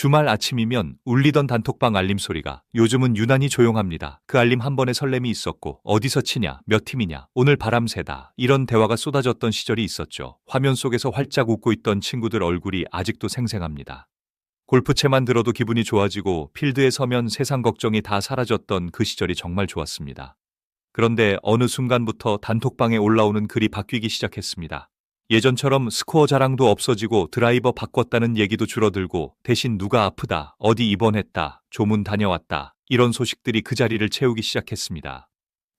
주말 아침이면 울리던 단톡방 알림 소리가 요즘은 유난히 조용합니다. 그 알림 한 번에 설렘이 있었고 어디서 치냐, 몇 팀이냐, 오늘 바람 새다 이런 대화가 쏟아졌던 시절이 있었죠. 화면 속에서 활짝 웃고 있던 친구들 얼굴이 아직도 생생합니다. 골프채만 들어도 기분이 좋아지고 필드에 서면 세상 걱정이 다 사라졌던 그 시절이 정말 좋았습니다. 그런데 어느 순간부터 단톡방에 올라오는 글이 바뀌기 시작했습니다. 예전처럼 스코어 자랑도 없어지고 드라이버 바꿨다는 얘기도 줄어들고 대신 누가 아프다, 어디 입원했다, 조문 다녀왔다, 이런 소식들이 그 자리를 채우기 시작했습니다.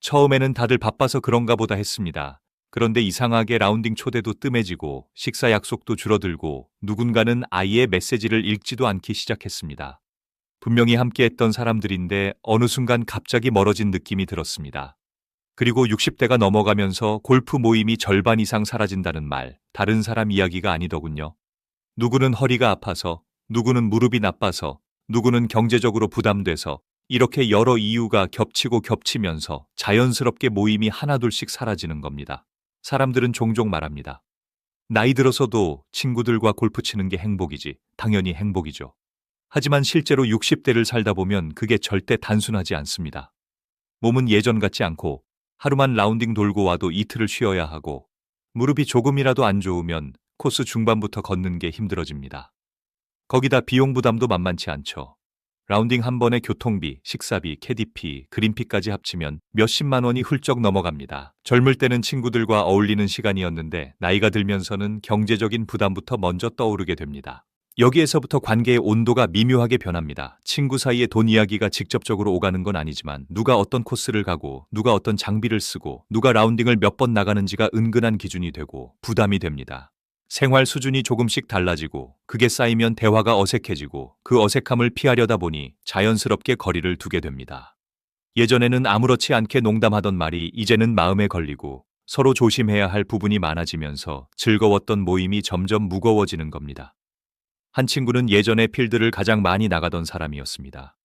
처음에는 다들 바빠서 그런가 보다 했습니다. 그런데 이상하게 라운딩 초대도 뜸해지고 식사 약속도 줄어들고 누군가는 아예 메시지를 읽지도 않기 시작했습니다. 분명히 함께했던 사람들인데 어느 순간 갑자기 멀어진 느낌이 들었습니다. 그리고 60대가 넘어가면서 골프 모임이 절반 이상 사라진다는 말, 다른 사람 이야기가 아니더군요. 누구는 허리가 아파서, 누구는 무릎이 나빠서, 누구는 경제적으로 부담돼서, 이렇게 여러 이유가 겹치고 겹치면서 자연스럽게 모임이 하나둘씩 사라지는 겁니다. 사람들은 종종 말합니다. 나이 들어서도 친구들과 골프 치는 게 행복이지, 당연히 행복이죠. 하지만 실제로 60대를 살다 보면 그게 절대 단순하지 않습니다. 몸은 예전 같지 않고 하루만 라운딩 돌고 와도 이틀을 쉬어야 하고 무릎이 조금이라도 안 좋으면 코스 중반부터 걷는 게 힘들어집니다. 거기다 비용 부담도 만만치 않죠. 라운딩 한 번에 교통비, 식사비, 캐디피, 그린피까지 합치면 몇십만 원이 훌쩍 넘어갑니다. 젊을 때는 친구들과 어울리는 시간이었는데 나이가 들면서는 경제적인 부담부터 먼저 떠오르게 됩니다. 여기에서부터 관계의 온도가 미묘하게 변합니다. 친구 사이에 돈 이야기가 직접적으로 오가는 건 아니지만 누가 어떤 코스를 가고 누가 어떤 장비를 쓰고 누가 라운딩을 몇 번 나가는지가 은근한 기준이 되고 부담이 됩니다. 생활 수준이 조금씩 달라지고 그게 쌓이면 대화가 어색해지고 그 어색함을 피하려다 보니 자연스럽게 거리를 두게 됩니다. 예전에는 아무렇지 않게 농담하던 말이 이제는 마음에 걸리고 서로 조심해야 할 부분이 많아지면서 즐거웠던 모임이 점점 무거워지는 겁니다. 한 친구는 예전에 필드를 가장 많이 나가던 사람이었습니다.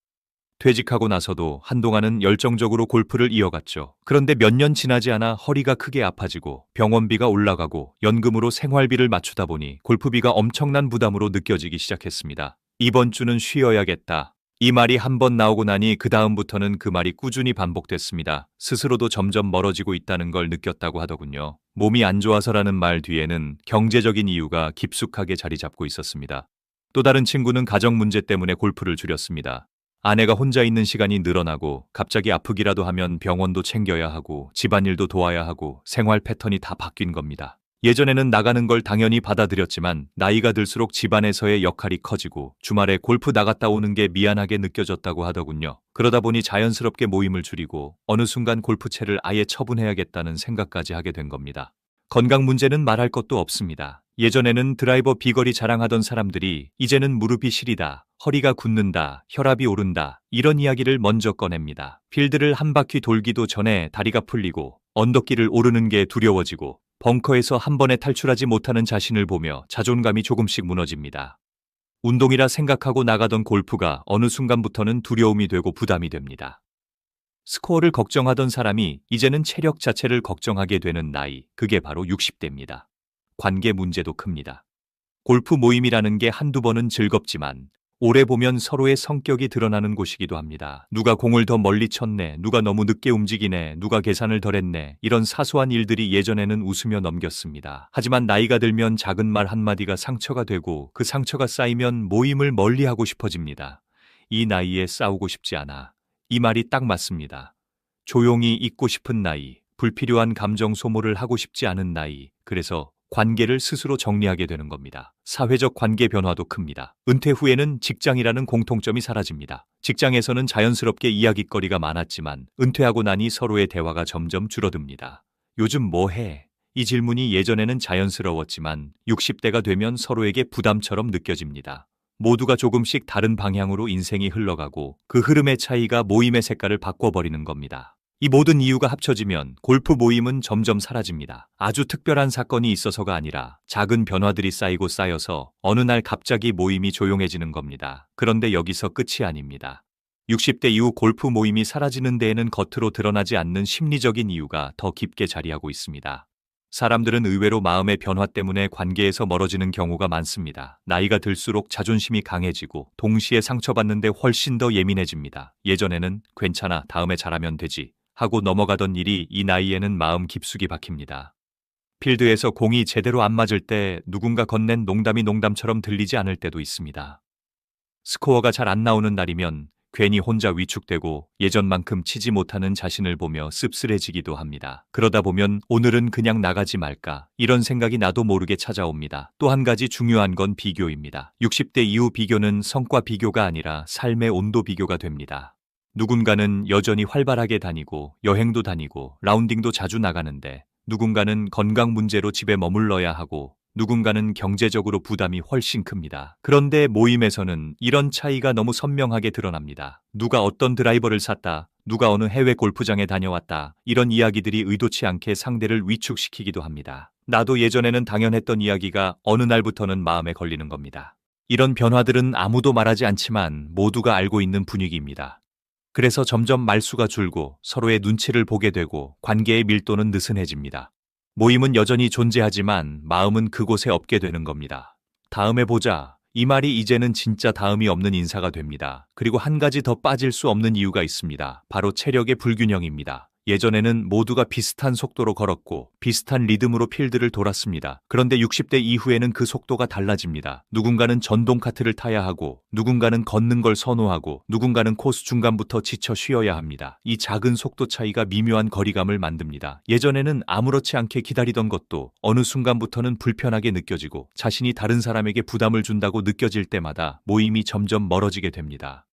퇴직하고 나서도 한동안은 열정적으로 골프를 이어갔죠. 그런데 몇 년 지나지 않아 허리가 크게 아파지고 병원비가 올라가고 연금으로 생활비를 맞추다 보니 골프비가 엄청난 부담으로 느껴지기 시작했습니다. 이번 주는 쉬어야겠다. 이 말이 한 번 나오고 나니 그 다음부터는 그 말이 꾸준히 반복됐습니다. 스스로도 점점 멀어지고 있다는 걸 느꼈다고 하더군요. 몸이 안 좋아서라는 말 뒤에는 경제적인 이유가 깊숙하게 자리 잡고 있었습니다. 또 다른 친구는 가정 문제 때문에 골프를 줄였습니다. 아내가 혼자 있는 시간이 늘어나고 갑자기 아프기라도 하면 병원도 챙겨야 하고 집안일도 도와야 하고 생활 패턴이 다 바뀐 겁니다. 예전에는 나가는 걸 당연히 받아들였지만 나이가 들수록 집안에서의 역할이 커지고 주말에 골프 나갔다 오는 게 미안하게 느껴졌다고 하더군요. 그러다 보니 자연스럽게 모임을 줄이고 어느 순간 골프채를 아예 처분해야겠다는 생각까지 하게 된 겁니다. 건강 문제는 말할 것도 없습니다. 예전에는 드라이버 비거리 자랑하던 사람들이 이제는 무릎이 시리다, 허리가 굳는다, 혈압이 오른다, 이런 이야기를 먼저 꺼냅니다. 필드를 한 바퀴 돌기도 전에 다리가 풀리고 언덕길을 오르는 게 두려워지고 벙커에서 한 번에 탈출하지 못하는 자신을 보며 자존감이 조금씩 무너집니다. 운동이라 생각하고 나가던 골프가 어느 순간부터는 두려움이 되고 부담이 됩니다. 스코어를 걱정하던 사람이 이제는 체력 자체를 걱정하게 되는 나이, 그게 바로 60대입니다. 관계 문제도 큽니다. 골프 모임이라는 게 한두 번은 즐겁지만 오래 보면 서로의 성격이 드러나는 곳이기도 합니다. 누가 공을 더 멀리 쳤네, 누가 너무 늦게 움직이네, 누가 계산을 덜 했네, 이런 사소한 일들이 예전에는 웃으며 넘겼습니다. 하지만 나이가 들면 작은 말 한마디가 상처가 되고 그 상처가 쌓이면 모임을 멀리 하고 싶어집니다. 이 나이에 싸우고 싶지 않아. 이 말이 딱 맞습니다. 조용히 있고 싶은 나이, 불필요한 감정 소모를 하고 싶지 않은 나이, 그래서 관계를 스스로 정리하게 되는 겁니다. 사회적 관계 변화도 큽니다. 은퇴 후에는 직장이라는 공통점이 사라집니다. 직장에서는 자연스럽게 이야기거리가 많았지만 은퇴하고 나니 서로의 대화가 점점 줄어듭니다. 요즘 뭐 해? 이 질문이 예전에는 자연스러웠지만 60대가 되면 서로에게 부담처럼 느껴집니다. 모두가 조금씩 다른 방향으로 인생이 흘러가고 그 흐름의 차이가 모임의 색깔을 바꿔버리는 겁니다. 이 모든 이유가 합쳐지면 골프 모임은 점점 사라집니다. 아주 특별한 사건이 있어서가 아니라 작은 변화들이 쌓이고 쌓여서 어느 날 갑자기 모임이 조용해지는 겁니다. 그런데 여기서 끝이 아닙니다. 60대 이후 골프 모임이 사라지는 데에는 겉으로 드러나지 않는 심리적인 이유가 더 깊게 자리하고 있습니다. 사람들은 의외로 마음의 변화 때문에 관계에서 멀어지는 경우가 많습니다. 나이가 들수록 자존심이 강해지고 동시에 상처받는데 훨씬 더 예민해집니다. 예전에는 괜찮아, 다음에 잘하면 되지 하고 넘어가던 일이 이 나이에는 마음 깊숙이 박힙니다. 필드에서 공이 제대로 안 맞을 때 누군가 건넨 농담이 농담처럼 들리지 않을 때도 있습니다. 스코어가 잘 안 나오는 날이면 괜히 혼자 위축되고 예전만큼 치지 못하는 자신을 보며 씁쓸해지기도 합니다. 그러다 보면 오늘은 그냥 나가지 말까 이런 생각이 나도 모르게 찾아옵니다. 또 한 가지 중요한 건 비교입니다. 60대 이후 비교는 성과 비교가 아니라 삶의 온도 비교가 됩니다. 누군가는 여전히 활발하게 다니고 여행도 다니고 라운딩도 자주 나가는데 누군가는 건강 문제로 집에 머물러야 하고 누군가는 경제적으로 부담이 훨씬 큽니다. 그런데 모임에서는 이런 차이가 너무 선명하게 드러납니다. 누가 어떤 드라이버를 샀다, 누가 어느 해외 골프장에 다녀왔다, 이런 이야기들이 의도치 않게 상대를 위축시키기도 합니다. 나도 예전에는 당연했던 이야기가 어느 날부터는 마음에 걸리는 겁니다. 이런 변화들은 아무도 말하지 않지만 모두가 알고 있는 분위기입니다. 그래서 점점 말수가 줄고 서로의 눈치를 보게 되고 관계의 밀도는 느슨해집니다. 모임은 여전히 존재하지만 마음은 그곳에 없게 되는 겁니다. 다음에 보자. 이 말이 이제는 진짜 다음이 없는 인사가 됩니다. 그리고 한 가지 더 빠질 수 없는 이유가 있습니다. 바로 체력의 불균형입니다. 예전에는 모두가 비슷한 속도로 걸었고 비슷한 리듬으로 필드를 돌았습니다. 그런데 60대 이후에는 그 속도가 달라집니다. 누군가는 전동 카트를 타야 하고 누군가는 걷는 걸 선호하고 누군가는 코스 중간부터 지쳐 쉬어야 합니다. 이 작은 속도 차이가 미묘한 거리감을 만듭니다. 예전에는 아무렇지 않게 기다리던 것도 어느 순간부터는 불편하게 느껴지고 자신이 다른 사람에게 부담을 준다고 느껴질 때마다 모임이 점점 멀어지게 됩니다.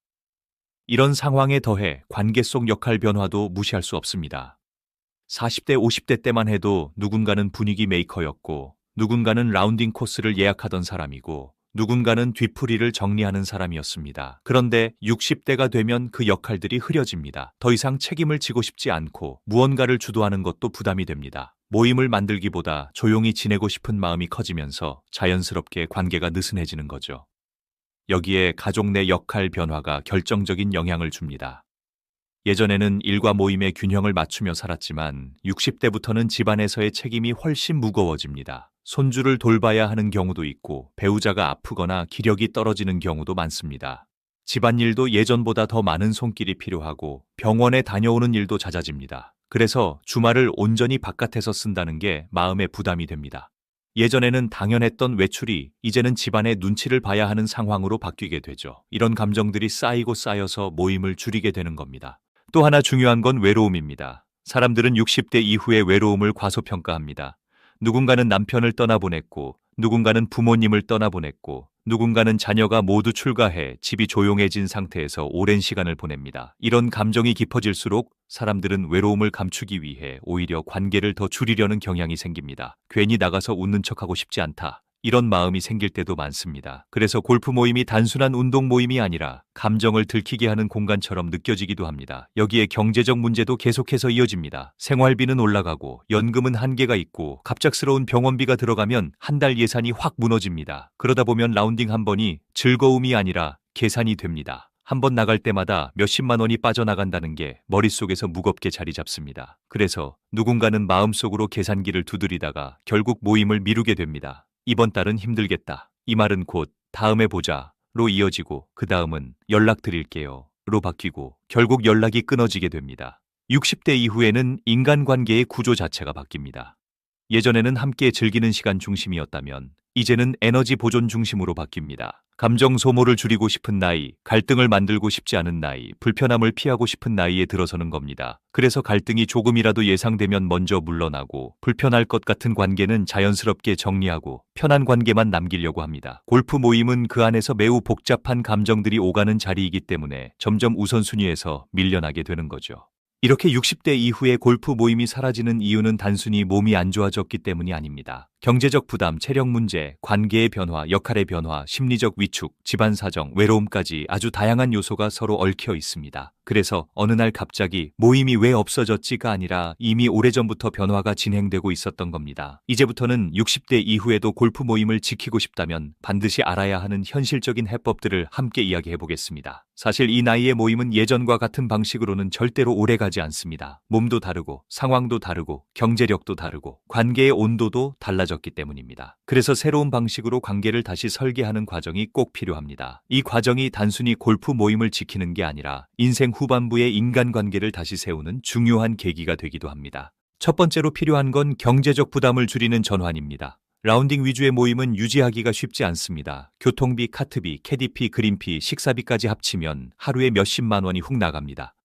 이런 상황에 더해 관계 속 역할 변화도 무시할 수 없습니다. 40대, 50대 때만 해도 누군가는 분위기 메이커였고, 누군가는 라운딩 코스를 예약하던 사람이고, 누군가는 뒤풀이를 정리하는 사람이었습니다. 그런데 60대가 되면 그 역할들이 흐려집니다. 더 이상 책임을 지고 싶지 않고 무언가를 주도하는 것도 부담이 됩니다. 모임을 만들기보다 조용히 지내고 싶은 마음이 커지면서 자연스럽게 관계가 느슨해지는 거죠. 여기에 가족 내 역할 변화가 결정적인 영향을 줍니다. 예전에는 일과 모임의 균형을 맞추며 살았지만 60대부터는 집안에서의 책임이 훨씬 무거워집니다. 손주를 돌봐야 하는 경우도 있고 배우자가 아프거나 기력이 떨어지는 경우도 많습니다. 집안일도 예전보다 더 많은 손길이 필요하고 병원에 다녀오는 일도 잦아집니다. 그래서 주말을 온전히 바깥에서 쓴다는 게 마음의 부담이 됩니다. 예전에는 당연했던 외출이 이제는 집안의 눈치를 봐야 하는 상황으로 바뀌게 되죠. 이런 감정들이 쌓이고 쌓여서 모임을 줄이게 되는 겁니다. 또 하나 중요한 건 외로움입니다. 사람들은 60대 이후의 외로움을 과소평가합니다. 누군가는 남편을 떠나보냈고, 누군가는 부모님을 떠나보냈고, 누군가는 자녀가 모두 출가해 집이 조용해진 상태에서 오랜 시간을 보냅니다. 이런 감정이 깊어질수록 사람들은 외로움을 감추기 위해 오히려 관계를 더 줄이려는 경향이 생깁니다. 괜히 나가서 웃는 척하고 싶지 않다. 이런 마음이 생길 때도 많습니다. 그래서 골프 모임이 단순한 운동 모임이 아니라 감정을 들키게 하는 공간처럼 느껴지기도 합니다. 여기에 경제적 문제도 계속해서 이어집니다. 생활비는 올라가고 연금은 한계가 있고 갑작스러운 병원비가 들어가면 한 달 예산이 확 무너집니다. 그러다 보면 라운딩 한 번이 즐거움이 아니라 계산이 됩니다. 한번 나갈 때마다 몇십만 원이 빠져나간다는 게 머릿속에서 무겁게 자리 잡습니다. 그래서 누군가는 마음속으로 계산기를 두드리다가 결국 모임을 미루게 됩니다. 이번 달은 힘들겠다. 이 말은 곧 다음에 보자. 로 이어지고 그 다음은 연락드릴게요. 로 바뀌고 결국 연락이 끊어지게 됩니다. 60대 이후에는 인간관계의 구조 자체가 바뀝니다. 예전에는 함께 즐기는 시간 중심이었다면 이제는 에너지 보존 중심으로 바뀝니다. 감정 소모를 줄이고 싶은 나이, 갈등을 만들고 싶지 않은 나이, 불편함을 피하고 싶은 나이에 들어서는 겁니다. 그래서 갈등이 조금이라도 예상되면 먼저 물러나고 불편할 것 같은 관계는 자연스럽게 정리하고 편한 관계만 남기려고 합니다. 골프 모임은 그 안에서 매우 복잡한 감정들이 오가는 자리이기 때문에 점점 우선순위에서 밀려나게 되는 거죠. 이렇게 60대 이후에 골프 모임이 사라지는 이유는 단순히 몸이 안 좋아졌기 때문이 아닙니다. 경제적 부담, 체력 문제, 관계의 변화, 역할의 변화, 심리적 위축, 집안 사정, 외로움까지 아주 다양한 요소가 서로 얽혀 있습니다. 그래서 어느 날 갑자기 모임이 왜 없어졌지가 아니라 이미 오래전부터 변화가 진행되고 있었던 겁니다. 이제부터는 60대 이후에도 골프 모임을 지키고 싶다면 반드시 알아야 하는 현실적인 해법들을 함께 이야기해 보겠습니다. 사실 이 나이의 모임은 예전과 같은 방식으로는 절대로 오래 가지 않습니다. 몸도 다르고 상황도 다르고 경제력도 다르고 관계의 온도도 달라 졌기 때문입니다. 그래서 새로운 방식으로 관계를 다시 설계하는 과정이 꼭 필요합니다. 이 과정이 단순히 골프 모임을 지키는 게 아니라 인생 후반부의 인간관계를 다시 세우는 중요한 계기가 되기도 합니다. 첫 번째로 필요한 건 경제적 부담을 줄이는 전환입니다. 라운딩 위주의 모임은 유지하기가 쉽지 않습니다. 교통비, 카트비, 캐디피, 그린피, 식사비까지 합치면 하루에 몇십만 원이 훅 나갑니다.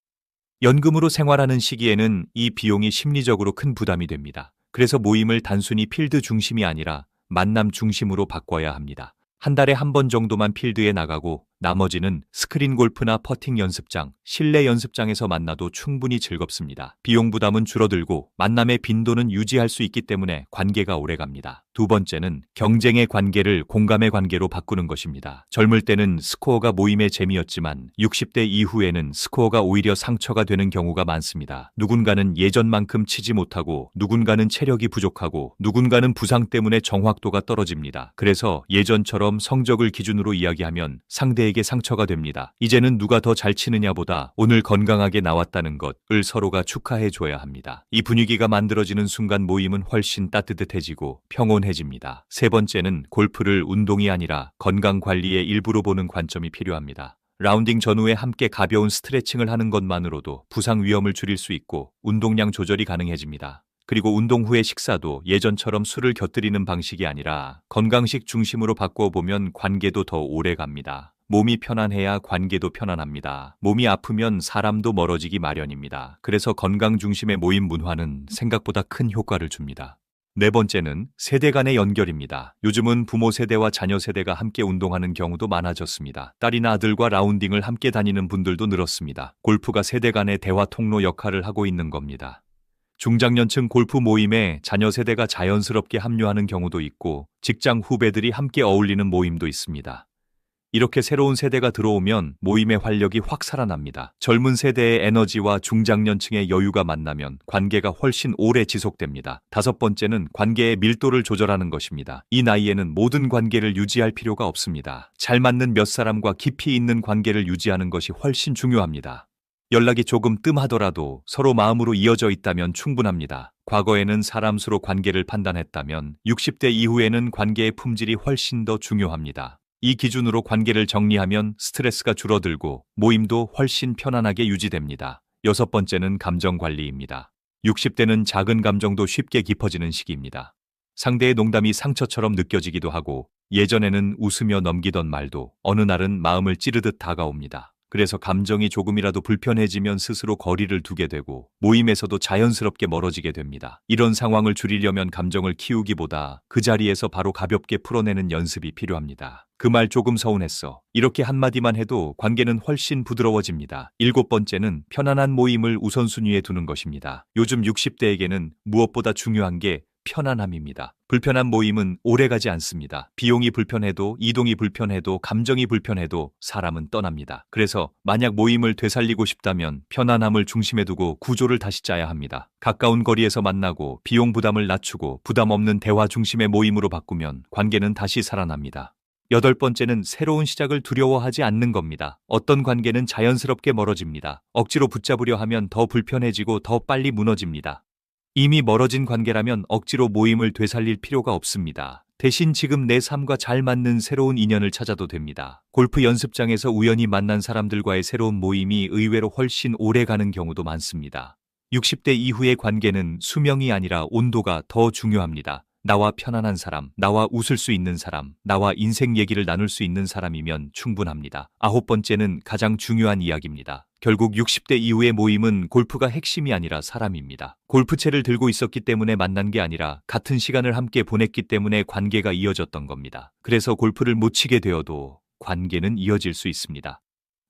연금으로 생활하는 시기에는 이 비용이 심리적으로 큰 부담이 됩니다. 그래서 모임을 단순히 필드 중심이 아니라 만남 중심으로 바꿔야 합니다. 한 달에 한 번 정도만 필드에 나가고 나머지는 스크린 골프나 퍼팅 연습장, 실내 연습장에서 만나도 충분히 즐겁습니다. 비용 부담은 줄어들고 만남의 빈도는 유지할 수 있기 때문에 관계가 오래갑니다. 두 번째는 경쟁의 관계를 공감의 관계로 바꾸는 것입니다. 젊을 때는 스코어가 모임의 재미였지만 60대 이후에는 스코어가 오히려 상처가 되는 경우가 많습니다. 누군가는 예전만큼 치지 못하고 누군가는 체력이 부족하고 누군가는 부상 때문에 정확도가 떨어집니다. 그래서 예전처럼 성적을 기준으로 이야기하면 상대 상대에게 상처가 됩니다. 이제는 누가 더 잘 치느냐보다 오늘 건강하게 나왔다는 것을 서로가 축하해 줘야 합니다. 이 분위기가 만들어지는 순간 모임은 훨씬 따뜻해지고 평온해집니다. 세 번째는 골프를 운동이 아니라 건강 관리의 일부로 보는 관점이 필요합니다. 라운딩 전후에 함께 가벼운 스트레칭을 하는 것만으로도 부상 위험을 줄일 수 있고 운동량 조절이 가능해집니다. 그리고 운동 후의 식사도 예전처럼 술을 곁들이는 방식이 아니라 건강식 중심으로 바꾸어 보면 관계도 더 오래 갑니다. 몸이 편안해야 관계도 편안합니다. 몸이 아프면 사람도 멀어지기 마련입니다. 그래서 건강 중심의 모임 문화는 생각보다 큰 효과를 줍니다. 네 번째는 세대 간의 연결입니다. 요즘은 부모 세대와 자녀 세대가 함께 운동하는 경우도 많아졌습니다. 딸이나 아들과 라운딩을 함께 다니는 분들도 늘었습니다. 골프가 세대 간의 대화 통로 역할을 하고 있는 겁니다. 중장년층 골프 모임에 자녀 세대가 자연스럽게 합류하는 경우도 있고 직장 후배들이 함께 어울리는 모임도 있습니다. 이렇게 새로운 세대가 들어오면 모임의 활력이 확 살아납니다. 젊은 세대의 에너지와 중장년층의 여유가 만나면 관계가 훨씬 오래 지속됩니다. 다섯 번째는 관계의 밀도를 조절하는 것입니다. 이 나이에는 모든 관계를 유지할 필요가 없습니다. 잘 맞는 몇 사람과 깊이 있는 관계를 유지하는 것이 훨씬 중요합니다. 연락이 조금 뜸하더라도 서로 마음으로 이어져 있다면 충분합니다. 과거에는 사람 수로 관계를 판단했다면 60대 이후에는 관계의 품질이 훨씬 더 중요합니다. 이 기준으로 관계를 정리하면 스트레스가 줄어들고 모임도 훨씬 편안하게 유지됩니다. 여섯 번째는 감정 관리입니다. 60대는 작은 감정도 쉽게 깊어지는 시기입니다. 상대의 농담이 상처처럼 느껴지기도 하고 예전에는 웃으며 넘기던 말도 어느 날은 마음을 찌르듯 다가옵니다. 그래서 감정이 조금이라도 불편해지면 스스로 거리를 두게 되고 모임에서도 자연스럽게 멀어지게 됩니다. 이런 상황을 줄이려면 감정을 키우기보다 그 자리에서 바로 가볍게 풀어내는 연습이 필요합니다. 그 말 조금 서운했어. 이렇게 한마디만 해도 관계는 훨씬 부드러워집니다. 일곱 번째는 편안한 모임을 우선순위에 두는 것입니다. 요즘 60대에게는 무엇보다 중요한 게 편안함입니다. 불편한 모임은 오래가지 않습니다. 비용이 불편해도 이동이 불편해도 감정이 불편해도 사람은 떠납니다. 그래서 만약 모임을 되살리고 싶다면 편안함을 중심에 두고 구조를 다시 짜야 합니다. 가까운 거리에서 만나고 비용 부담을 낮추고 부담 없는 대화 중심의 모임으로 바꾸면 관계는 다시 살아납니다. 여덟 번째는 새로운 시작을 두려워하지 않는 겁니다. 어떤 관계는 자연스럽게 멀어집니다. 억지로 붙잡으려 하면 더 불편해지고 더 빨리 무너집니다. 이미 멀어진 관계라면 억지로 모임을 되살릴 필요가 없습니다. 대신 지금 내 삶과 잘 맞는 새로운 인연을 찾아도 됩니다. 골프 연습장에서 우연히 만난 사람들과의 새로운 모임이 의외로 훨씬 오래 가는 경우도 많습니다. 60대 이후의 관계는 수명이 아니라 온도가 더 중요합니다. 나와 편안한 사람, 나와 웃을 수 있는 사람, 나와 인생 얘기를 나눌 수 있는 사람이면 충분합니다. 아홉 번째는 가장 중요한 이야기입니다. 결국 60대 이후의 모임은 골프가 핵심이 아니라 사람입니다. 골프채를 들고 있었기 때문에 만난 게 아니라 같은 시간을 함께 보냈기 때문에 관계가 이어졌던 겁니다. 그래서 골프를 못 치게 되어도 관계는 이어질 수 있습니다.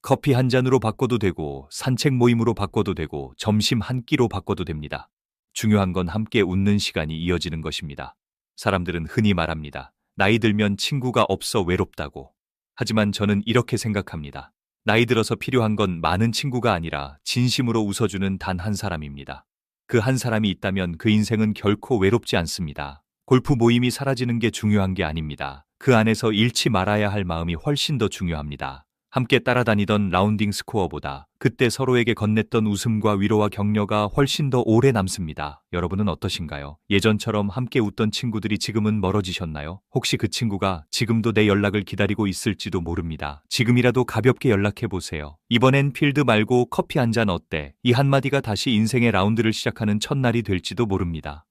커피 한 잔으로 바꿔도 되고 산책 모임으로 바꿔도 되고 점심 한 끼로 바꿔도 됩니다. 중요한 건 함께 웃는 시간이 이어지는 것입니다. 사람들은 흔히 말합니다. 나이 들면 친구가 없어 외롭다고. 하지만 저는 이렇게 생각합니다. 나이 들어서 필요한 건 많은 친구가 아니라 진심으로 웃어주는 단 한 사람입니다. 그 한 사람이 있다면 그 인생은 결코 외롭지 않습니다. 골프 모임이 사라지는 게 중요한 게 아닙니다. 그 안에서 잃지 말아야 할 마음이 훨씬 더 중요합니다. 함께 따라다니던 라운딩 스코어보다 그때 서로에게 건넸던 웃음과 위로와 격려가 훨씬 더 오래 남습니다. 여러분은 어떠신가요? 예전처럼 함께 웃던 친구들이 지금은 멀어지셨나요? 혹시 그 친구가 지금도 내 연락을 기다리고 있을지도 모릅니다. 지금이라도 가볍게 연락해 보세요. 이번엔 필드 말고 커피 한 잔 어때? 이 한마디가 다시 인생의 라운드를 시작하는 첫날이 될지도 모릅니다.